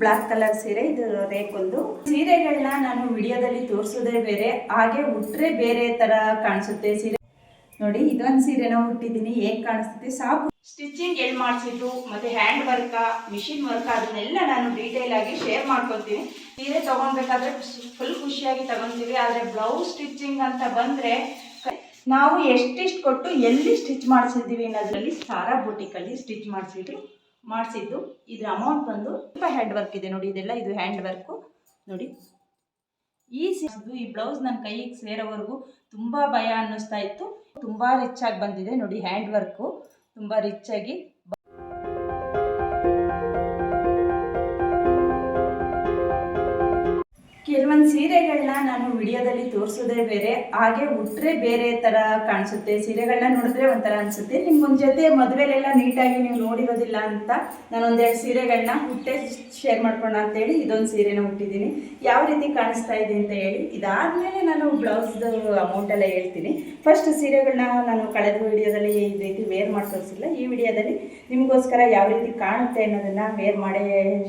Black colour ಸೀರೆ, ಇದು ರೇಕೊಂದು. ಸೀರೆಗಳನ್ನ ನಾನು ವಿಡಿಯೋದಲ್ಲಿ ತೋರಿಸೋದೇ ಬೇರೆ, ಹಾಗೆ ಉಟ್ರೆ ಬೇರೆ ತರ ಕಾಣಿಸುತ್ತೆ ಸೀರೆ. ನೋಡಿ ಇದೊಂದು ಸೀರೆನ ಹುಟ್ಟಿದ್ದೀನಿ ಹೇಗ್ ಕಾಣಿಸುತ್ತೆ ಸಾಕು. ಸ್ಟಿಚಿಂಗ್ ಎಲ್ಲಿ ಮಾಡಿಸಿದ್ದು, ಮತ್ತೆ ಹ್ಯಾಂಡ್ ವರ್ಕ ಮಿಷಿನ್ ವರ್ಕ್ ಅದನ್ನೆಲ್ಲ ನಾನು ಡೀಟೇಲ್ ಆಗಿ ಶೇರ್ ಮಾಡ್ಕೊತೀನಿ ಸೀರೆ ತಗೊಳ್ಬೇಕಾದ್ರೆ ಫುಲ್ ಖುಷಿಯಾಗಿ ತಗೊಂತೀವಿ, ಆದ್ರೆ ಬ್ಲೌಸ್ ಸ್ಟಿಚಿಂಗ್ ಅಂತ ಬಂದ್ರೆ ನಾವು ಎಷ್ಟಿಷ್ಟು ಕೊಟ್ಟು ಎಲ್ಲಿ ಸ್ಟಿಚ್ ಮಾಡಿಸಿದ್ದೀವಿ ಅನ್ನೋದ್ರಲ್ಲಿ ಸಾರಾ ಬುಟಿಕಲ್ಲಿ ಸ್ಟಿಚ್ ಮಾಡಿಸಿದ್ರು ಮಾಡಿಸಿದ್ದು. ಇದ್ರ ಅಮೌಂಟ್ ಬಂದು ತುಂಬ ಹ್ಯಾಂಡ್ ವರ್ಕ್ ಇದೆ ನೋಡಿ, ಇದೆಲ್ಲ ಇದು ಹ್ಯಾಂಡ್ ವರ್ಕು ನೋಡಿ. ಈ ಸಿದ್ದು ಈ ಬ್ಲೌಸ್ ನನ್ನ ಕೈಗೆ ಸೇರೋವರೆಗೂ ತುಂಬ ಭಯ ಅನ್ನಿಸ್ತಾ ಇತ್ತು. ತುಂಬ ರಿಚ್ ಆಗಿ ಬಂದಿದೆ ನೋಡಿ ಹ್ಯಾಂಡ್ ವರ್ಕು ತುಂಬ ರಿಚ್ ಆಗಿ. ಕೆಲವೊಂದು ಸೀರೆಗಳನ್ನ ನಾನು ವಿಡಿಯೋದಲ್ಲಿ ತೋರಿಸೋದೇ ಬೇರೆ, ಹಾಗೆ ಉಟ್ರೆ ಬೇರೆ ಥರ ಕಾಣಿಸುತ್ತೆ. ಸೀರೆಗಳನ್ನ ನೋಡಿದ್ರೆ ಒಂಥರ ಅನಿಸುತ್ತೆ. ನಿಮ್ಗೊಂದು ಜೊತೆ ಮದುವೆಲೆಲ್ಲ ನೀಟಾಗಿ ನೀವು ನೋಡಿರೋದಿಲ್ಲ ಅಂತ ನಾನು ಒಂದೆರಡು ಸೀರೆಗಳನ್ನ ಹುಟ್ಟೆ ಶೇರ್ ಮಾಡ್ಕೊಳ್ಳೋಣ ಅಂತೇಳಿ ಇದೊಂದು ಸೀರೆನ ಹುಟ್ಟಿದ್ದೀನಿ ಯಾವ ರೀತಿ ಕಾಣಿಸ್ತಾ ಇದೆ ಅಂತ ಹೇಳಿ, ಇದಾದಮೇಲೆ ನಾನು ಬ್ಲೌಸ್ದು ಅಮೌಂಟ್ ಎಲ್ಲ ಹೇಳ್ತೀನಿ. ಫಸ್ಟ್ ಸೀರೆಗಳನ್ನ ನಾನು ಕಳೆದ ವಿಡಿಯೋದಲ್ಲಿ ಈ ರೀತಿ ವೇರ್ ಮಾಡಿ ತೋರಿಸಿಲ್ಲ. ಈ ವಿಡಿಯೋದಲ್ಲಿ ನಿಮಗೋಸ್ಕರ ಯಾವ ರೀತಿ ಕಾಣುತ್ತೆ ಅನ್ನೋದನ್ನು ವೇರ್ ಮಾಡಿ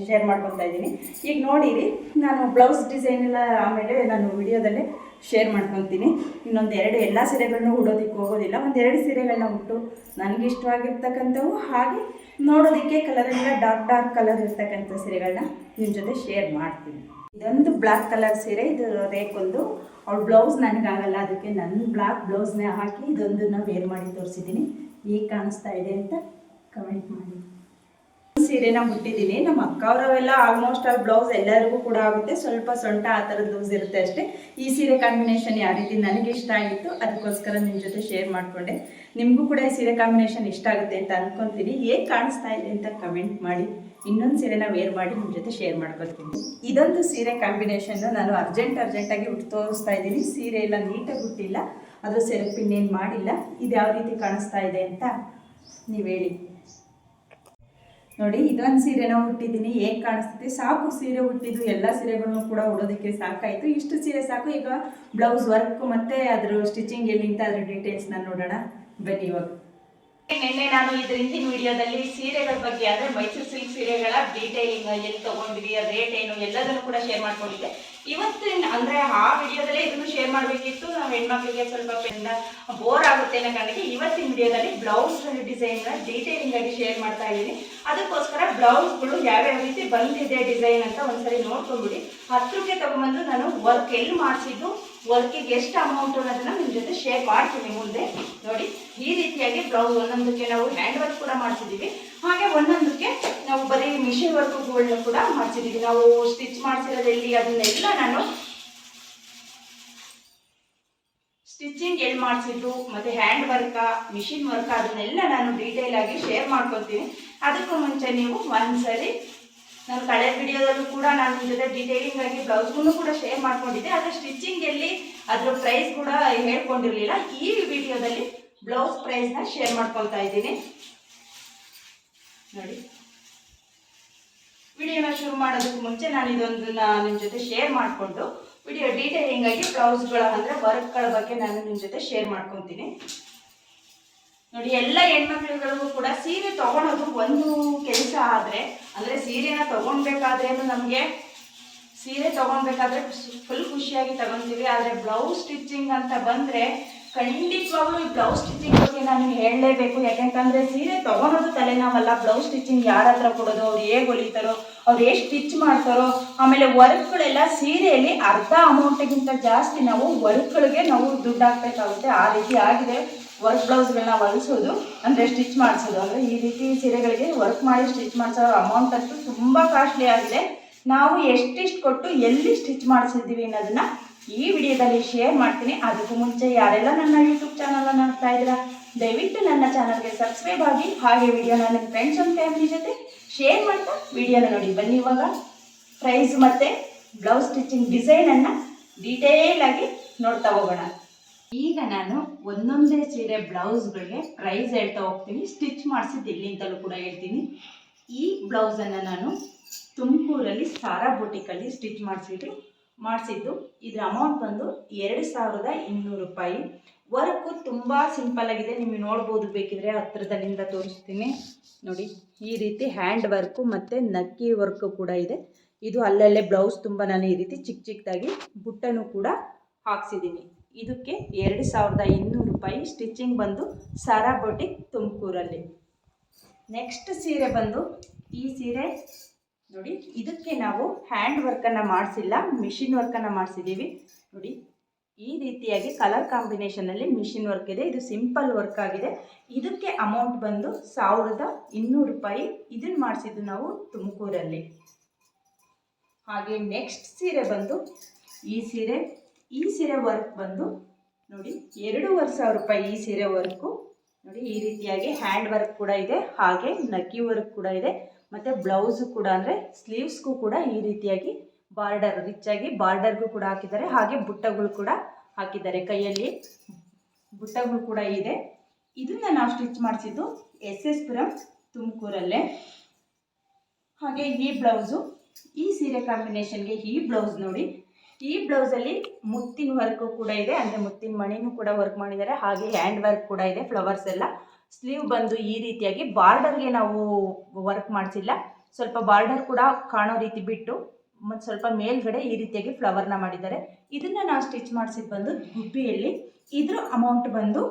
ಶೇರ್ ಮಾಡ್ಕೊತಾ ಇದ್ದೀನಿ. ಈಗ ನೋಡಿರಿ, ನಾನು ಬ್ಲೌಸ್ ಡಿಸೈನ್ ಎಲ್ಲ ಆಮೇಲೆ ನಾನು ವಿಡಿಯೋದಲ್ಲೇ ಶೇರ್ ಮಾಡ್ಕೊತೀನಿ. ಇನ್ನೊಂದು ಎರಡು ಎಲ್ಲ ಸೀರೆಗಳನ್ನೂ ಉಡೋದಕ್ಕೆ ಹೋಗೋದಿಲ್ಲ. ಒಂದೆರಡು ಸೀರೆಗಳನ್ನ ಉಟ್ಟು ನನಗೆ ಇಷ್ಟವಾಗಿರ್ತಕ್ಕಂಥವು ಹಾಗೆ ನೋಡೋದಕ್ಕೆ ಕಲರ್ ಎಲ್ಲ ಡಾರ್ಕ್ ಡಾರ್ಕ್ ಕಲರ್ ಇರ್ತಕ್ಕಂಥ ಸೀರೆಗಳನ್ನ ನಿಮ್ಮ ಜೊತೆ ಶೇರ್ ಮಾಡ್ತೀನಿ. ಇದೊಂದು ಬ್ಲ್ಯಾಕ್ ಕಲರ್ ಸೀರೆ. ಇದು ರೇಕೊಂದು. ಅವ್ಳ ಬ್ಲೌಸ್ ನನಗಾಗಲ್ಲ, ಅದಕ್ಕೆ ನನ್ನ ಬ್ಲ್ಯಾಕ್ ಬ್ಲೌಸ್ನೇ ಹಾಕಿ ಇದೊಂದನ್ನು ವೇರ್ ಮಾಡಿ ತೋರಿಸಿದ್ದೀನಿ ಈಗ ಕಾಣಿಸ್ತಾ ಇದೆ ಅಂತ ಕಮೆಂಟ್ ಮಾಡಿ. ಸೀರೆನ ಮುಟ್ಟಿದ್ದೀನಿ. ನಮ್ಮ ಅಕ್ಕ ಅವರವೆಲ್ಲ ಆಲ್ಮೋಸ್ಟ್ ಆಲ್ ಬ್ಲೌಸ್ ಎಲ್ಲರಿಗೂ ಕೂಡ ಆಗುತ್ತೆ. ಸ್ವಲ್ಪ ಸೊಂಟ ಆ ಥರದ್ದು ಬ್ಲೌಸ್ ಇರುತ್ತೆ ಅಷ್ಟೇ. ಈ ಸೀರೆ ಕಾಂಬಿನೇಷನ್ ಯಾವ ರೀತಿ ನನಗೆ ಇಷ್ಟ ಆಗಿತ್ತು, ಅದಕ್ಕೋಸ್ಕರ ನಿಮ್ಮ ಜೊತೆ ಶೇರ್ ಮಾಡಿಕೊಂಡೆ. ನಿಮಗೂ ಕೂಡ ಈ ಸೀರೆ ಕಾಂಬಿನೇಷನ್ ಇಷ್ಟ ಆಗುತ್ತೆ ಅಂತ ಅಂದ್ಕೊತೀನಿ ಹೇಗೆ ಕಾಣಿಸ್ತಾ ಇದೆ ಅಂತ ಕಮೆಂಟ್ ಮಾಡಿ. ಇನ್ನೊಂದು ಸೀರೆನ ವೇರ್ ಮಾಡಿ ನಿಮ್ಮ ಜೊತೆ ಶೇರ್ ಮಾಡ್ಕೊತೀನಿ ಇದೊಂದು ಸೀರೆ ಕಾಂಬಿನೇಷನ್ ನಾನು ಅರ್ಜೆಂಟ್ ಅರ್ಜೆಂಟಾಗಿ ಉಟ್ಟು ತೋರಿಸ್ತಾ ಇದ್ದೀನಿ. ಸೀರೆ ಎಲ್ಲ ನೀಟಾಗಿ ಹುಟ್ಟಿಲ್ಲ ಅದು ಇನ್ನೇನು ಮಾಡಿಲ್ಲ. ಇದು ಯಾವ ರೀತಿ ಕಾಣಿಸ್ತಾ ಇದೆ ಅಂತ ನೀವು ಹೇಳಿ. ನೋಡಿ ಇದೊಂದು ಸೀರೆನ ಹುಟ್ಟಿದ್ದೀನಿ ಹೇಗೆ ಕಾಣಿಸ್ತದೆ? ಸಾಕು ಸೀರೆ ಹುಟ್ಟಿದ್ದು ಎಲ್ಲ ಸೀರೆಗಳನ್ನು ಕೂಡ ಉಡೋದಕ್ಕೆ ಸಾಕಾಯಿತು. ಇಷ್ಟು ಸೀರೆ ಸಾಕು. ಈಗ ಬ್ಲೌಸ್ ವರ್ಕ್ ಮತ್ತೆ ಅದ್ರ ಸ್ಟಿಚಿಂಗ್ ಎಲ್ಲಿ ಅದರ ಅದ್ರ ಡೀಟೇಲ್ಸ್ನ ನೋಡೋಣ. ಬನ್ನಿ ಇವಾಗ. ನಿನ್ನೆ ನಾನು ಇದ್ರ ಹಿಂದಿನ ವಿಡಿಯೋದಲ್ಲಿ ಸೀರೆಗಳ ಬಗ್ಗೆ, ಅಂದ್ರೆ ಮೈಸೂರು ಸಿಲ್ಕ್ ಸೀರೆಗಳ ಡೀಟೇಲಿಂಗ್ ಎಲ್ಲಿ ತಗೊಂಡ್ವಿ ರೇಟ್ ಏನು, ಎಲ್ಲದನ್ನು ಕೂಡ ಶೇರ್ ಮಾಡ್ಕೊಂಡಿದ್ದೆ ಇವತ್ತಿನ ಅಂದ್ರೆ ಆ ವಿಡಿಯೋದಲ್ಲೇ ಇದನ್ನು ಶೇರ್ ಮಾಡಬೇಕಿತ್ತು. ನಾವು ಹೆಣ್ಮಕ್ಳಿಗೆ ಸ್ವಲ್ಪ ಬೋರ್ ಆಗುತ್ತೆ ಅನ್ನೋ ಕಾರಣಕ್ಕೆ ಇವತ್ತಿನ ವಿಡಿಯೋದಲ್ಲಿ ಬ್ಲೌಸ್ ಡಿಸೈನ್ ಡೀಟೇಲಿಂಗ್ ಆಗಿ ಶೇರ್ ಮಾಡ್ತಾ ಇದ್ದೀನಿ. ಅದಕ್ಕೋಸ್ಕರ ಬ್ಲೌಸ್ಗಳು ಯಾವ್ಯಾವ ರೀತಿ ಬಂದಿದೆ ಡಿಸೈನ್ ಅಂತ ಒಂದ್ಸರಿ ನೋಡ್ಕೊಂಡ್ಬಿಡಿ. ಹತ್ರಕ್ಕೆ ತಗೊಂಡ್ಬಂದು ನಾನು ವರ್ಕ್ ಎಲ್ಲಿ ಮಾಡಿಸಿದ್ದು ವರ್ಕಿಗೆ ಎಷ್ಟು ಅಮೌಂಟ್ ಅನ್ನೋದನ್ನ ನಿಮ್ಮ ಜೊತೆ ಶೇರ್ ಮಾಡ್ತೀನಿ ಮುಂದೆ. ನೋಡಿ, ಈ ರೀತಿಯಾಗಿ ಬ್ಲೌಸ್ ಒಂದೊಂದಕ್ಕೆ ನಾವು ಹ್ಯಾಂಡ್ ವರ್ಕ್ ಕೂಡ ಮಾಡಿಸಿದ್ದೀವಿ ಹಾಗೆ ಒಂದೊಂದಕ್ಕೆ ನಾವು ಬರೀ ಮಿಷಿನ್ ವರ್ಕ್ಗಳನ್ನ ಕೂಡ ಮಾಡಿಸಿದ್ದೀವಿ ನಾವು ಸ್ಟಿಚ್ ಮಾಡಿಸಿರೋದೆಲ್ಲಿ ಅದನ್ನೆಲ್ಲ ನಾನು ಸ್ಟಿಚಿಂಗ್ ಎಲ್ಲಿ ಮಾಡಿಸಿದ್ದು, ಮತ್ತೆ ಹ್ಯಾಂಡ್ ವರ್ಕ ಮಿಷಿನ್ ವರ್ಕ್ ಅದನ್ನೆಲ್ಲ ನಾನು ಡೀಟೇಲ್ ಆಗಿ ಶೇರ್ ಮಾಡ್ಕೊತೀನಿ ಅದಕ್ಕೂ ಮುಂಚೆ ನೀವು ಒಂದ್ಸರಿ ನಾನು ಕಳೆದ ವಿಡಿಯೋದಲ್ಲೂ ಕೂಡ ನಾನು ಜೊತೆ ಡೀಟೇಲಿಂಗ್ ಆಗಿ ಬ್ಲೌಸ್ಗೂ ಕೂಡ ಶೇರ್ ಮಾಡ್ಕೊಂಡಿದ್ದೆ. ಆದರೆ ಸ್ಟಿಚಿಂಗ್ ಎಲ್ಲಿ ಅದರ ಪ್ರೈಸ್ ಕೂಡ ಹೇಳ್ಕೊಂಡಿರಲಿಲ್ಲ. ಈ ವಿಡಿಯೋದಲ್ಲಿ ಬ್ಲೌಸ್ ಪ್ರೈಸ್ನ ಶೇರ್ ಮಾಡ್ಕೊಳ್ತಾ ಇದ್ದೀನಿ. ನೋಡಿ. ವಿಡಿಯೋನ ಶುರು ಮಾಡೋದಕ್ಕೆ ಮುಂಚೆ ನಾನು ಇದೊಂದನ್ನ ನಿಮ್ಮ ಜೊತೆ ಶೇರ್ ಮಾಡಿಕೊಂಡು, ವಿಡಿಯೋ ಡೀಟೇಲಿಂಗ್ ಆಗಿ ಬ್ಲೌಸ್ಗಳ ಅಂದರೆ ವರ್ಕ್ಗಳ ಬಗ್ಗೆ ನಾನು ನಿಮ್ಮ ಜೊತೆ ಶೇರ್ ಮಾಡ್ಕೊತೀನಿ. ನೋಡಿ, ಎಲ್ಲ ಹೆಣ್ಮಕ್ಳುಗಳಿಗೂ ಕೂಡ ಸೀರೆ ತಗೊಳೋದು ಒಂದು ಕೆಲಸ ಆದರೆ, ಅಂದರೆ ಸೀರೆನ ತಗೊಳ್ಬೇಕಾದ್ರೇನು ನಮಗೆ ಸೀರೆ ತಗೊಳ್ಬೇಕಾದ್ರೆ ಫುಲ್ ಖುಷಿಯಾಗಿ ತಗೊತೀವಿ ಆದರೆ ಬ್ಲೌಸ್ ಸ್ಟಿಚಿಂಗ್ ಅಂತ ಬಂದರೆ ಖಂಡಿತವಾಗ್ಲೂ ಈ ಬ್ಲೌಸ್ ಸ್ಟಿಚಿಂಗ್ ಬಗ್ಗೆ ನಾನು ಹೇಳಲೇಬೇಕು. ಯಾಕೆಂತಂದರೆ ಸೀರೆ ತಗೊಳೋದು ತಲೆನೋವಲ್ಲ ಬ್ಲೌಸ್ ಸ್ಟಿಚಿಂಗ್ ಯಾರ ಹತ್ರ ಕೊಡೋದು, ಅವ್ರು ಹೇಗೆ ಹೊಲಿತಾರೋ, ಅವ್ರು ಎಷ್ಟು ಸ್ಟಿಚ್ ಮಾಡ್ತಾರೋ, ಆಮೇಲೆ ವರ್ಕ್ಗಳೆಲ್ಲ ಸೀರೆಯಲ್ಲಿ ಅರ್ಧ ಅಮೌಂಟಿಗಿಂತ ಜಾಸ್ತಿ ನಾವು ವರ್ಕ್ಗಳಿಗೆ ನಾವು ದುಡ್ಡು ಹಾಕ್ಬೇಕಾಗುತ್ತೆ. ಆ ರೀತಿ ಆಗಿದೆ. ವರ್ಕ್ ಬ್ಲೌಸ್ಗಳನ್ನ ಹೊಲಿಸೋದು, ಅಂದರೆ ಸ್ಟಿಚ್ ಮಾಡಿಸೋದು. ಅಂದರೆ ಈ ರೀತಿ ಸೀರೆಗಳಿಗೆ ವರ್ಕ್ ಮಾಡಿ ಸ್ಟಿಚ್ ಮಾಡಿಸೋ ಅಮೌಂಟ್ ಅಂತೂ ತುಂಬ ಕಾಸ್ಟ್ಲಿ ಆಗಿದೆ. ನಾವು ಎಷ್ಟಿಷ್ಟು ಕೊಟ್ಟು ಎಲ್ಲಿ ಸ್ಟಿಚ್ ಮಾಡಿಸಿದ್ದೀವಿ ಅನ್ನೋದನ್ನ ಈ ವಿಡಿಯೋದಲ್ಲಿ ಶೇರ್ ಮಾಡ್ತೀನಿ. ಅದಕ್ಕೂ ಮುಂಚೆ ಯಾರೆಲ್ಲ ನನ್ನ ಯೂಟ್ಯೂಬ್ ಚಾನಲ್ನ ನೋಡ್ತಾ ಇದ್ದೀರಾ, ದಯವಿಟ್ಟು ನನ್ನ ಚಾನಲ್ಗೆ ಸಬ್ಸ್ಕ್ರೈಬ್ ಆಗಿ, ಹಾಗೆ ವಿಡಿಯೋ ನನ್ನ ಫ್ರೆಂಡ್ಸ್ ಆ್ಯಂಡ್ ಫ್ಯಾಮಿಲಿ ಜೊತೆ ಶೇರ್ ಮಾಡ್ತಾ ವಿಡಿಯೋನ ನೋಡಿ. ಬನ್ನಿ ಇವಾಗ. ಪ್ರೈಸ್ ಮತ್ತು ಬ್ಲೌಸ್ ಸ್ಟಿಚಿಂಗ್ ಡಿಸೈನನ್ನು ಡೀಟೇಲ್ ಆಗಿ ನೋಡ್ತಾ ಹೋಗೋಣ. ಈಗ ನಾನು ಒಂದೊಂದೇ ಸೀರೆ ಬ್ಲೌಸ್ಗಳಿಗೆ ಪ್ರೈಸ್ ಹೇಳ್ತಾ ಹೋಗ್ತೀನಿ. ಸ್ಟಿಚ್ ಮಾಡಿಸಿದ್ದು ಇಲ್ಲಿಂದಲೂ ಕೂಡ ಹೇಳ್ತೀನಿ. ಈ ಬ್ಲೌಸನ್ನು ನಾನು ತುಮಕೂರಲ್ಲಿ ಸಾರಾ ಬುಟಿಕಲ್ಲಿ ಸ್ಟಿಚ್ ಮಾಡಿಸಿದ್ರು ಮಾಡಿಸಿದ್ದು. ಇದರ ಅಮೌಂಟ್ ಬಂದು ಎರಡು ಸಾವಿರದ ಇನ್ನೂರು ರೂಪಾಯಿ. ವರ್ಕು ತುಂಬ ಸಿಂಪಲ್ ಆಗಿದೆ. ನಿಮಗೆ ನೋಡ್ಬೋದು ಬೇಕಿದ್ರೆ ಹತ್ರದಲ್ಲಿಂದ ತೋರಿಸ್ತೀನಿ. ನೋಡಿ, ಈ ರೀತಿ ಹ್ಯಾಂಡ್ ವರ್ಕು ಮತ್ತು ನಕ್ಕಿ ವರ್ಕು ಕೂಡ ಇದೆ. ಇದು ಅಲ್ಲಲ್ಲೇ ಬ್ಲೌಸ್ ತುಂಬ ನಾನು ಈ ರೀತಿ ಚಿಕ್ಕ ಚಿಕ್ಕದಾಗಿ ಬುಟ್ಟನ್ನು ಕೂಡ ಹಾಕ್ಸಿದ್ದೀನಿ. ಇದಕ್ಕೆ ಎರಡು ಸಾವಿರದ ಇನ್ನೂರು ರೂಪಾಯಿ ಸ್ಟಿಚಿಂಗ್ ಬಂದು ಸಾರಾ ಬೊಟಿಕ್ ತುಮಕೂರಲ್ಲಿ. ನೆಕ್ಸ್ಟ್ ಸೀರೆ ಬಂದು ಈ ಸೀರೆ ನೋಡಿ, ಇದಕ್ಕೆ ನಾವು ಹ್ಯಾಂಡ್ ವರ್ಕನ್ನು ಮಾಡಿಸಿಲ್ಲ ಮಿಷಿನ್ ವರ್ಕನ್ನು ಮಾಡಿಸಿದ್ದೀವಿ. ನೋಡಿ, ಈ ರೀತಿಯಾಗಿ ಕಲರ್ ಕಾಂಬಿನೇಷನಲ್ಲಿ ಮಿಷಿನ್ ವರ್ಕ್ ಇದೆ. ಇದು ಸಿಂಪಲ್ ವರ್ಕ್ ಆಗಿದೆ. ಇದಕ್ಕೆ ಅಮೌಂಟ್ ಬಂದು ಸಾವಿರದ ಇನ್ನೂರು ರೂಪಾಯಿ. ಇದನ್ನು ಮಾಡಿಸಿದ್ದು ನಾವು ತುಮಕೂರಲ್ಲಿ. ಹಾಗೆ ನೆಕ್ಸ್ಟ್ ಸೀರೆ ಬಂದು, ಈ ಸೀರೆ ಈ ಸೀರೆ ವರ್ಕ್ ಬಂದು, ನೋಡಿ, ಎರಡೂವರೆ ಸಾವಿರ ರೂಪಾಯಿ ಈ ಸೀರೆ ವರ್ಕು ನೋಡಿ, ಈ ರೀತಿಯಾಗಿ ಹ್ಯಾಂಡ್ ವರ್ಕ್ ಕೂಡ ಇದೆ. ಹಾಗೆ ನಕ್ಕಿ ವರ್ಕ್ ಕೂಡ ಇದೆ. ಮತ್ತು ಬ್ಲೌಸು ಕೂಡ ಅಂದರೆ ಸ್ಲೀವ್ಸ್ಗೂ ಕೂಡ ಈ ರೀತಿಯಾಗಿ ಬಾರ್ಡರ್ ರಿಚ್ ಆಗಿ ಬಾರ್ಡರ್ಗೂ ಕೂಡ ಹಾಕಿದ್ದಾರೆ. ಹಾಗೆ ಬುಟ್ಟಗಳು ಕೂಡ ಹಾಕಿದ್ದಾರೆ ಕೈಯಲ್ಲಿ. ಬುಟ್ಟಗಳು ಕೂಡ ಇದೆ. ಇದನ್ನ ನಾವು ಸ್ಟಿಚ್ ಮಾಡಿಸಿದ್ದು ಎಸ್ ಎಸ್ ಪುರಂ ತುಮಕೂರಲ್ಲೇ. ಹಾಗೆ ಈ ಬ್ಲೌಸು ಈ ಸೀರೆ ಕಾಂಬಿನೇಷನ್ಗೆ ಈ ಬ್ಲೌಸ್ ನೋಡಿ. ಈ ಬ್ಲೌಸಲ್ಲಿ ಮುತ್ತಿನ ವರ್ಕು ಕೂಡ ಇದೆ, ಅಂದರೆ ಮುತ್ತಿನ ಮಣಿನೂ ಕೂಡ ವರ್ಕ್ ಮಾಡಿದ್ದಾರೆ. ಹಾಗೆ ಹ್ಯಾಂಡ್ ವರ್ಕ್ ಕೂಡ ಇದೆ ಫ್ಲವರ್ಸ್ ಎಲ್ಲ. ಸ್ಲೀವ್ ಬಂದು ಈ ರೀತಿಯಾಗಿ ಬಾರ್ಡರ್ಗೆ ನಾವು ವರ್ಕ್ ಮಾಡಿಸಿಲ್ಲ. ಸ್ವಲ್ಪ ಬಾರ್ಡರ್ ಕೂಡ ಕಾಣೋ ರೀತಿ ಬಿಟ್ಟು ಮತ್ತು ಸ್ವಲ್ಪ ಮೇಲ್ಗಡೆ ಈ ರೀತಿಯಾಗಿ ಫ್ಲವರ್ನ ಮಾಡಿದ್ದಾರೆ. ಇದನ್ನು ನಾವು ಸ್ಟಿಚ್ ಮಾಡಿಸಿದ್ದು ಬಂದು ಗುಬ್ಬಿಯಲ್ಲಿ. ಇದ್ರ ಅಮೌಂಟ್ ಬಂದು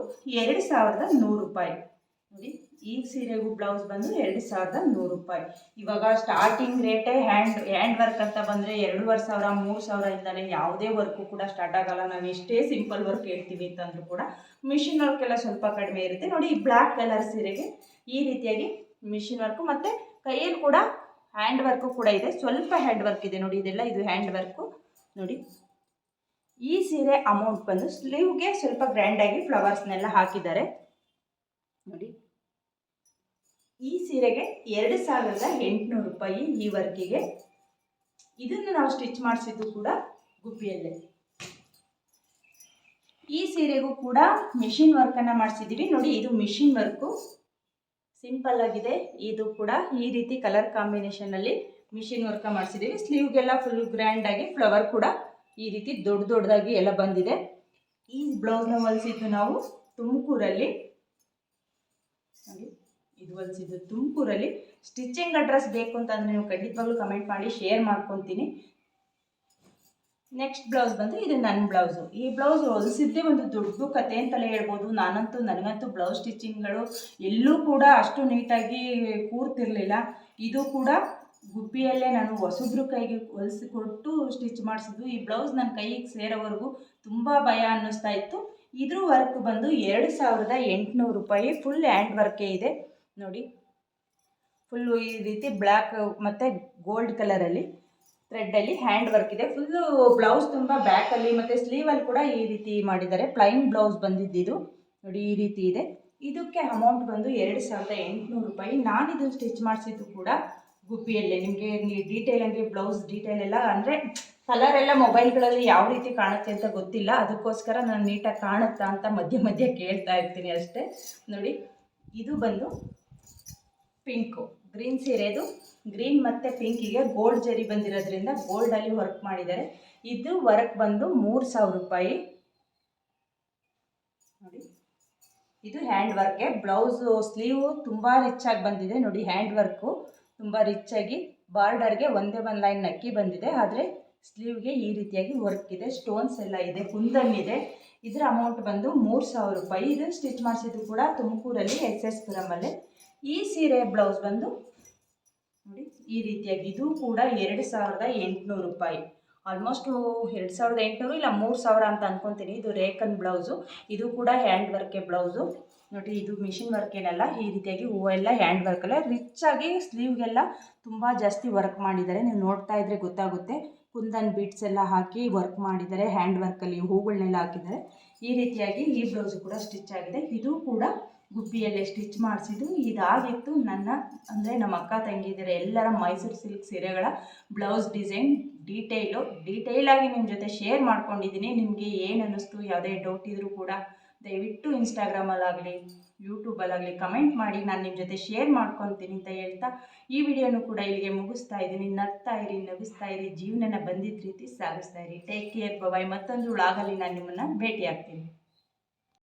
ಎರಡು ಸಾವಿರದ ನೂರು ರೂಪಾಯಿ. ನೋಡಿ. ಈ ಸೀರೆಗೂ ಬ್ಲೌಸ್ ಬಂದು ಎರಡು ಸಾವಿರದ ನೂರು ರೂಪಾಯಿ. ಇವಾಗ ಸ್ಟಾರ್ಟಿಂಗ್ ರೇಟೇ ಹ್ಯಾಂಡ್ ಹ್ಯಾಂಡ್ ವರ್ಕ್ ಅಂತ ಬಂದರೆ ಎರಡೂವರೆ ಸಾವಿರ, ಮೂರು ಸಾವಿರ ಇಂದಲೇ ಯಾವುದೇ ವರ್ಕು ಕೂಡ ಸ್ಟಾರ್ಟ್ ಆಗಲ್ಲ. ನಾವು ಎಷ್ಟೇ ಸಿಂಪಲ್ ವರ್ಕ್ ಹೇಳ್ತೀವಿ ಅಂತಂದ್ರೂ ಕೂಡ ಮಿಷಿನ್ ವರ್ಕ್ ಎಲ್ಲ ಸ್ವಲ್ಪ ಕಡಿಮೆ ಇರುತ್ತೆ. ನೋಡಿ ಈ ಬ್ಲ್ಯಾಕ್ ಕಲರ್ ಸೀರೆಗೆ ಈ ರೀತಿಯಾಗಿ ಮಿಷಿನ್ ವರ್ಕು ಮತ್ತು ಕೈಯಲ್ಲಿ ಕೂಡ ಹ್ಯಾಂಡ್ ವರ್ಕು ಕೂಡ ಇದೆ. ಸ್ವಲ್ಪ ಹ್ಯಾಂಡ್ ವರ್ಕ್ ಇದೆ ನೋಡಿ, ಇದೆಲ್ಲ ಇದು ಹ್ಯಾಂಡ್ ವರ್ಕು ನೋಡಿ, ಈ ಸೀರೆ ಅಮೌಂಟ್ ಬಂದು ಸ್ಲೀವ್ಗೆ ಸ್ವಲ್ಪ ಗ್ರ್ಯಾಂಡಾಗಿ ಫ್ಲವರ್ಸ್ನೆಲ್ಲ ಹಾಕಿದ್ದಾರೆ. ನೋಡಿ ಈ ಸೀರೆಗೆ ಎರಡು ಸಾವಿರದ ಎಂಟುನೂರು ರೂಪಾಯಿ ಈ ವರ್ಕಿಗೆ ಇದನ್ನು ನಾವು ಸ್ಟಿಚ್ ಮಾಡಿಸಿದ್ದು ಕೂಡ ಗುಬ್ಬಿಯಲ್ಲೇ. ಈ ಸೀರೆಗೂ ಕೂಡ ಮಿಷಿನ್ ವರ್ಕನ್ನು ಮಾಡಿಸಿದ್ದೀವಿ. ನೋಡಿ, ಇದು ಮಿಷಿನ್ ವರ್ಕು. ಸಿಂಪಲ್ ಆಗಿದೆ. ಇದು ಕೂಡ ಈ ರೀತಿ ಕಲರ್ ಕಾಂಬಿನೇಷನಲ್ಲಿ ಮಿಷಿನ್ ವರ್ಕ ಮಾಡಿಸಿದ್ದೀವಿ. ಸ್ಲೀವ್ಗೆಲ್ಲ ಫುಲ್ ಗ್ರ್ಯಾಂಡಾಗಿ ಫ್ಲವರ್ ಕೂಡ ಈ ರೀತಿ ದೊಡ್ಡ ದೊಡ್ಡದಾಗಿ ಎಲ್ಲ ಬಂದಿದೆ. ಈ ಬ್ಲೌಸ್ನ ಹೊಲಿಸಿದ್ದು ನಾವು ತುಮಕೂರಲ್ಲಿ. ಇದು ಹೊಲಿಸಿದ್ದು ತುಮಕೂರಲ್ಲಿ ಸ್ಟಿಚಿಂಗ್ ಅಡ್ರೆಸ್ ಬೇಕು ಅಂತಂದರೆ ನೀವು ಖಂಡಿತವಾಗ್ಲೂ ಕಮೆಂಟ್ ಮಾಡಿ, ಶೇರ್ ಮಾಡ್ಕೊತೀನಿ. ನೆಕ್ಸ್ಟ್ ಬ್ಲೌಸ್ ಬಂದು ಇದು ನನ್ನ ಬ್ಲೌಸು. ಈ ಬ್ಲೌಸ್ ಹೊಲಿಸಿದ್ದೇ ಒಂದು ದೊಡ್ಡ ಕತೆ ಅಂತಲೇ ಹೇಳ್ಬೋದು. ನಾನಂತೂ ನನಗಂತೂ ಬ್ಲೌಸ್ ಸ್ಟಿಚಿಂಗ್ಗಳು ಎಲ್ಲೂ ಕೂಡ ಅಷ್ಟು ನೀಟಾಗಿ ಕೂರ್ತಿರಲಿಲ್ಲ. ಇದು ಕೂಡ ಗುಬ್ಬಿಯಲ್ಲೇ ನಾನು ಹೊಸಬ್ರು ಕೈಗೆ ಹೊಲಿಸಿಕೊಟ್ಟು ಸ್ಟಿಚ್ ಮಾಡಿಸಿದ್ದು. ಈ ಬ್ಲೌಸ್ ನನ್ನ ಕೈಗೆ ಸೇರೋವರೆಗೂ ತುಂಬ ಭಯ ಅನ್ನಿಸ್ತಾ ಇತ್ತು. ಇದ್ರ ವರ್ಕ್ ಬಂದು ಎರಡು ಸಾವಿರದ ಎಂಟುನೂರು ರೂಪಾಯಿ ಫುಲ್ ಹ್ಯಾಂಡ್ ವರ್ಕೇ ಇದೆ. ನೋಡಿ. ಫುಲ್ಲು ಈ ರೀತಿ ಬ್ಲ್ಯಾಕ್ ಮತ್ತು ಗೋಲ್ಡ್ ಕಲರಲ್ಲಿ ಥ್ರೆಡ್ಡಲ್ಲಿ ಹ್ಯಾಂಡ್ ವರ್ಕ್ ಇದೆ. ಫುಲ್ಲು ಬ್ಲೌಸ್ ತುಂಬ ಬ್ಯಾಕಲ್ಲಿ ಮತ್ತು ಸ್ಲೀವಲ್ಲಿ ಕೂಡ ಈ ರೀತಿ ಮಾಡಿದ್ದಾರೆ. ಪ್ಲೈನ್ ಬ್ಲೌಸ್ ಬಂದಿದ್ದಿದ್ದು ನೋಡಿ, ಈ ರೀತಿ ಇದೆ. ಇದಕ್ಕೆ ಅಮೌಂಟ್ ಬಂದು ಎರಡು ಸಾವಿರದ ಎಂಟುನೂರು ರೂಪಾಯಿ. ನಾನಿದು ಸ್ಟಿಚ್ ಮಾಡಿಸಿದ್ದು ಕೂಡ ಗುಬ್ಬಿಯಲ್ಲೇ. ನಿಮಗೆ ಡೀಟೇಲ್ ಆಗಿ ಬ್ಲೌಸ್ ಡೀಟೇಲ್ ಎಲ್ಲ ಅಂದರೆ ಕಲರ್ ಎಲ್ಲ ಮೊಬೈಲ್ಗಳಲ್ಲಿ ಯಾವ ರೀತಿ ಕಾಣುತ್ತೆ ಅಂತ ಗೊತ್ತಿಲ್ಲ. ಅದಕ್ಕೋಸ್ಕರ ನಾನು ನೀಟಾಗಿ ಕಾಣುತ್ತಾ ಅಂತ ಮಧ್ಯ ಮಧ್ಯೆ ಕೇಳ್ತಾ ಇರ್ತೀನಿ ಅಷ್ಟೇ. ನೋಡಿ, ಇದು ಬಂದು ಪಿಂಕು. ಗ್ರೀನ್ ಸೀರೆದು, ಗ್ರೀನ್ ಮತ್ತು ಪಿಂಕಿಗೆ ಗೋಲ್ಡ್ ಜರಿ ಬಂದಿರೋದ್ರಿಂದ ಗೋಲ್ಡಲ್ಲಿ ವರ್ಕ್ ಮಾಡಿದ್ದಾರೆ. ಇದು ವರ್ಕ್ ಬಂದು ಮೂರು ಸಾವಿರ ರೂಪಾಯಿ. ನೋಡಿ. ಇದು ಹ್ಯಾಂಡ್ ವರ್ಕೆ ಬ್ಲೌಸು, ಸ್ಲೀವು ತುಂಬ ರಿಚ್ ಆಗಿ ಬಂದಿದೆ. ನೋಡಿ, ಹ್ಯಾಂಡ್ ವರ್ಕು ತುಂಬ ರಿಚ್ ಆಗಿ ಬಾರ್ಡರ್ಗೆ ಒಂದೇ ಒಂದು ಲೈನ್ ನಕ್ಕಿ ಬಂದಿದೆ. ಆದರೆ ಸ್ಲೀವ್ಗೆ ಈ ರೀತಿಯಾಗಿ ವರ್ಕ್ ಇದೆ. ಸ್ಟೋನ್ಸ್ ಎಲ್ಲ ಇದೆ. ಕುಂದನ್ ಇದೆ. ಇದರ ಅಮೌಂಟ್ ಬಂದು ಮೂರು ಸಾವಿರ ರೂಪಾಯಿ. ಇದು ಸ್ಟಿಚ್ ಮಾಡಿಸಿದ್ದು ಕೂಡ ತುಮಕೂರಲ್ಲಿ ಎಸ್ ಎಸ್ ಪುರಮಲ್ಲಿ ಈ ಸೀರೆ ಬ್ಲೌಸ್ ಬಂದು ನೋಡಿ, ಈ ರೀತಿಯಾಗಿ ಇದು ಕೂಡ ಎರಡು ಸಾವಿರದ ಎಂಟುನೂರು ರೂಪಾಯಿ. ಆಲ್ಮೋಸ್ಟು ಎರಡು ಸಾವಿರದ ಎಂಟುನೂರು ಇಲ್ಲ, ಮೂರು ಸಾವಿರ ಅಂತ ಅಂದ್ಕೊತೀನಿ ಇದು ರೇಕನ್ ಬ್ಲೌಸು, ಇದು ಕೂಡ ಹ್ಯಾಂಡ್ ವರ್ಕೆ ಬ್ಲೌಸು. ನೋಡಿ, ಇದು ಮಿಷಿನ್ ವರ್ಕ್ ಏನಲ್ಲ, ಈ ರೀತಿಯಾಗಿ ಹೂವೆಲ್ಲ ಹ್ಯಾಂಡ್ ವರ್ಕಲ್ಲ ರಿಚ್ ಆಗಿ ಸ್ಲೀವ್ಗೆಲ್ಲ ತುಂಬ ಜಾಸ್ತಿ ವರ್ಕ್ ಮಾಡಿದ್ದಾರೆ. ನೀವು ನೋಡ್ತಾ ಇದ್ರೆ ಗೊತ್ತಾಗುತ್ತೆ. ಕುಂದನ್ ಬೀಟ್ಸ್ ಎಲ್ಲ ಹಾಕಿ ವರ್ಕ್ ಮಾಡಿದ್ದಾರೆ ಹ್ಯಾಂಡ್ ವರ್ಕಲ್ಲಿ ಹೂಗಳನ್ನೆಲ್ಲ ಹಾಕಿದ್ದಾರೆ. ಈ ರೀತಿಯಾಗಿ ಈ ಬ್ಲೌಸು ಕೂಡ ಸ್ಟಿಚ್ ಆಗಿದೆ. ಇದು ಕೂಡ ಗುಬ್ಬಿಯಲ್ಲೇ ಸ್ಟಿಚ್ ಮಾಡಿಸಿದ್ದು. ಇದಾಗಿತ್ತು ನನ್ನ, ಅಂದರೆ ನಮ್ಮ ಅಕ್ಕ ತಂಗಿದಿರ ಎಲ್ಲರ ಮೈಸೂರು ಸಿಲ್ಕ್ ಸೀರೆಗಳ ಬ್ಲೌಸ್ ಡಿಸೈನ್ ಡೀಟೇಲು ಡೀಟೇಲಾಗಿ ನಿಮ್ಮ ಜೊತೆ ಶೇರ್ ಮಾಡ್ಕೊಂಡಿದ್ದೀನಿ. ನಿಮಗೆ ಏನು ಅನ್ನಿಸ್ತು, ಯಾವುದೇ ಡೌಟ್ ಇದ್ದರೂ ಕೂಡ ದಯವಿಟ್ಟು ಇನ್ಸ್ಟಾಗ್ರಾಮಲ್ಲಾಗಲಿ ಯೂಟ್ಯೂಬಲ್ಲಾಗಲಿ ಕಮೆಂಟ್ ಮಾಡಿ. ನಾನು ನಿಮ್ಮ ಜೊತೆ ಶೇರ್ ಮಾಡ್ಕೊತೀನಿ ಅಂತ ಹೇಳ್ತಾ ಈ ವಿಡಿಯೋನು ಕೂಡ ಇಲ್ಲಿಗೆ ಮುಗಿಸ್ತಾ ಇದ್ದೀನಿ. ನಗ್ತಾ ಇರಿ, ನಗಿಸ್ತಾ ಇರಿ. ಜೀವನನ ಬಂದಿದ್ದ ರೀತಿ ಸಾಗಿಸ್ತಾ ಇರಿ. ಟೇಕ್ ಕೇರ್ ಬಾಯ್ ಮತ್ತೊಂದು ಉಳಾಗಲಿ ನಾನು ನಿಮ್ಮನ್ನು ಭೇಟಿ ಆಗ್ತೀನಿ